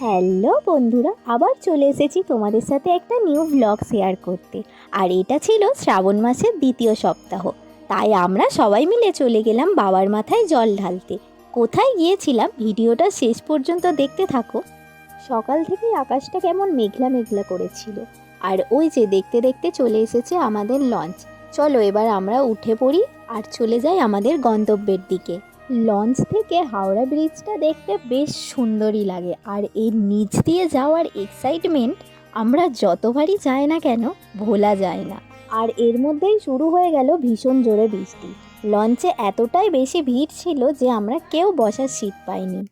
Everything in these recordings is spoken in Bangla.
হ্যালো বন্ধুরা, আবার চলে এসেছি তোমাদের সাথে একটা নিউ ভ্লগ শেয়ার করতে। আর এটা ছিল শ্রাবণ মাসের দ্বিতীয় সপ্তাহ। তাই আমরা সবাই মিলে চলে গেলাম বাবার মাথায় জল ঢালতে। কোথায় গিয়েছিলাম ভিডিওটা শেষ পর্যন্ত দেখতে থাকো। সকাল থেকেই আকাশটা কেমন মেঘলা মেঘলা করেছিল। আর ওই যে দেখতে দেখতে চলে এসেছে আমাদের লঞ্চ। চলো এবার আমরা উঠে পড়ি আর চলে যাই আমাদের গন্তব্যের দিকে। লঞ্চ থেকে হাওড়া ব্রিজটা দেখতে বেশ সুন্দরই লাগে। আর এর নিচ দিয়ে যাওয়ার এক্সাইটমেন্ট আমরা যতবারই যাই না কেন, ভোলা যায় না। আর এর মধ্যেই শুরু হয়ে গেল ভীষণ জোরে বৃষ্টি। লঞ্চে এতটাই বেশি ভিড় ছিল যে আমরা কেউ বসার সিট পাইনি।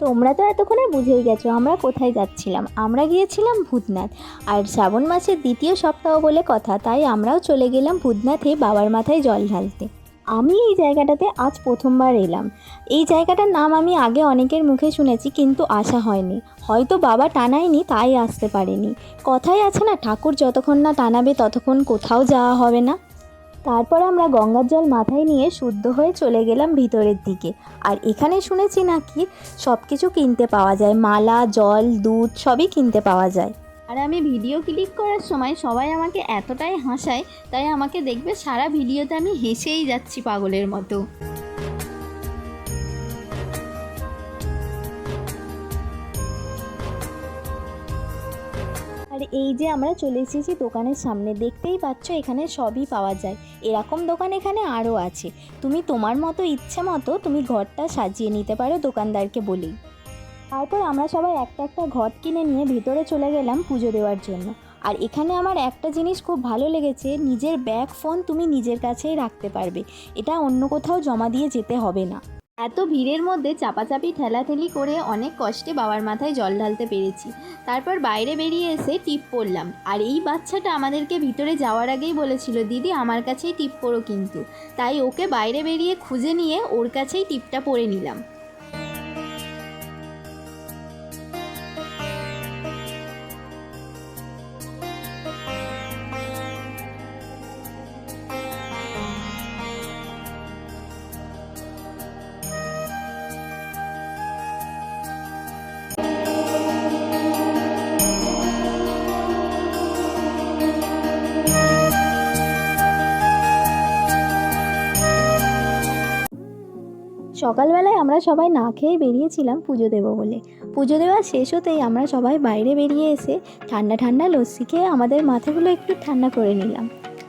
তোমরা তো এতক্ষণে বুঝেই গেছো আমরা কোথায় যাচ্ছিলাম। আমরা গিয়েছিলাম ভূতনাথ। আর শ্রাবণ মাসের দ্বিতীয় সপ্তাহ বলে কথা, তাই আমরাও চলে গেলাম ভূতনাথে বাবার মাথায় জল ঢালতে। আমি এই জায়গাটাতে আজ প্রথমবার এলাম। এই জায়গাটার নাম আমি আগে অনেকের মুখে শুনেছি, কিন্তু আসা হয়নি। হয়তো বাবা টানায়নি, তাই আসতে পারেনি। কথাই আছে না, ঠাকুর যতক্ষণ না টানাবে, ততক্ষণ কোথাও যাওয়া হবে না। তারপর আমরা গঙ্গার জল মাথায় নিয়ে শুদ্ধ হয়ে চলে গেলাম ভিতরের দিকে। আর এখানে শুনেছি নাকি সব কিছু কিনতে পাওয়া যায়, মালা, জল, দুধ সবই কিনতে পাওয়া যায়। আর আমি ভিডিও ক্লিক করার সময় সবাই আমাকে এতটাই হাসায়, তাই আমাকে দেখবে সারা ভিডিওতে আমি হেসেই যাচ্ছি পাগলের মতো। আর এই যে আমরা চলে এসেছি দোকানের সামনে, দেখতেই পাচ্ছ এখানে সবই পাওয়া যায়। এরকম দোকান এখানে আরও আছে। তুমি তোমার মতো ইচ্ছে মতো তুমি ঘরটা সাজিয়ে নিতে পারো দোকানদারকে বলেই। তারপর আমরা সবাই একটা একটা ঘট কিনে নিয়ে ভিতরে চলে গেলাম পুজো দেওয়ার জন্য। আর এখানে আমার একটা জিনিস খুব ভালো লেগেছে, নিজের ব্যাগ ফোন তুমি নিজের কাছেই রাখতে পারবে। এটা অন্য কোথাও জমা দিয়ে যেতে হবে না। এত ভিড়ের মধ্যে চাপাচাপি ঠেলাঠেলি করে অনেক কষ্টে বাবার মাথায় জল ঢালতে পেরেছি। তারপর বাইরে বেরিয়ে এসে টিপ পরলাম আর এই বাচ্চাটা আমাদেরকে ভিতরে যাওয়ার আগেই বলেছিল, দিদি, আমার কাছেই টিপ পরো কিন্তু। তাই ওকে বাইরে বেরিয়ে খুঁজে নিয়ে ওর কাছেই টিপটা পরে নিলাম। সকালবেলায় আমরা সবাই না খেয়ে বেরিয়েছিলাম পুজো দেবো বলে। পুজো দেওয়া শেষ হতেই আমরা সবাই বাইরে বেরিয়ে এসে ঠান্ডা ঠান্ডা লস্যি খেয়ে আমাদের মাথাগুলো একটু ঠান্ডা করে নিলাম।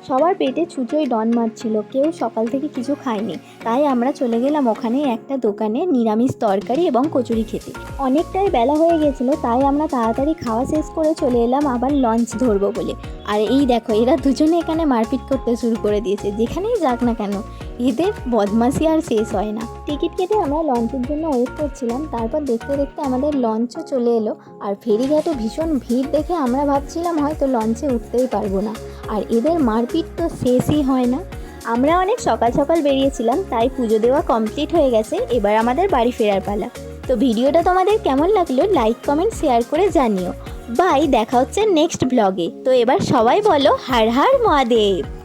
সবার পেটে ছুঁচোই ডন মারছিল, কেউ সকাল থেকে কিছু খায়নি। তাই আমরা চলে গেলাম ওখানে একটা দোকানে নিরামিষ তরকারি এবং কচুরি খেতে। অনেকটাই বেলা হয়ে গেছিল, তাই আমরা তাড়াতাড়ি খাওয়া শেষ করে চলে এলাম আবার লঞ্চ ধরবো বলে। আর এই দেখো, এরা দুজনে এখানে মারপিট করতে শুরু করে দিয়েছে, যেখানেই যাক না কেন। এদের বদমাসি আর শেষ হয় না। টিকিট কেটে আমরা লঞ্চের জন্য ওয়েট করছিলাম, তারপর দেখতে দেখতে আমাদের লঞ্চও চলে এলো। আর ফেরিঘাটে ভীষণ ভিড় দেখে আমরা ভাবছিলাম হয়তো লঞ্চে উঠতেই পারব না। আর এদের মারপিট তো শেষই হয় না। আমরা অনেক সকাল সকাল বেরিয়েছিলাম, তাই পুজো দেওয়া কমপ্লিট হয়ে গেছে, এবার আমাদের বাড়ি ফেরার পালা। তো ভিডিওটা তোমাদের কেমন লাগল লাইক, কমেন্ট, শেয়ার করে জানিও। বাই, দেখা হচ্ছে নেক্সট ব্লগে। তো এবার সবাই বলো, হার হার মহাদেব।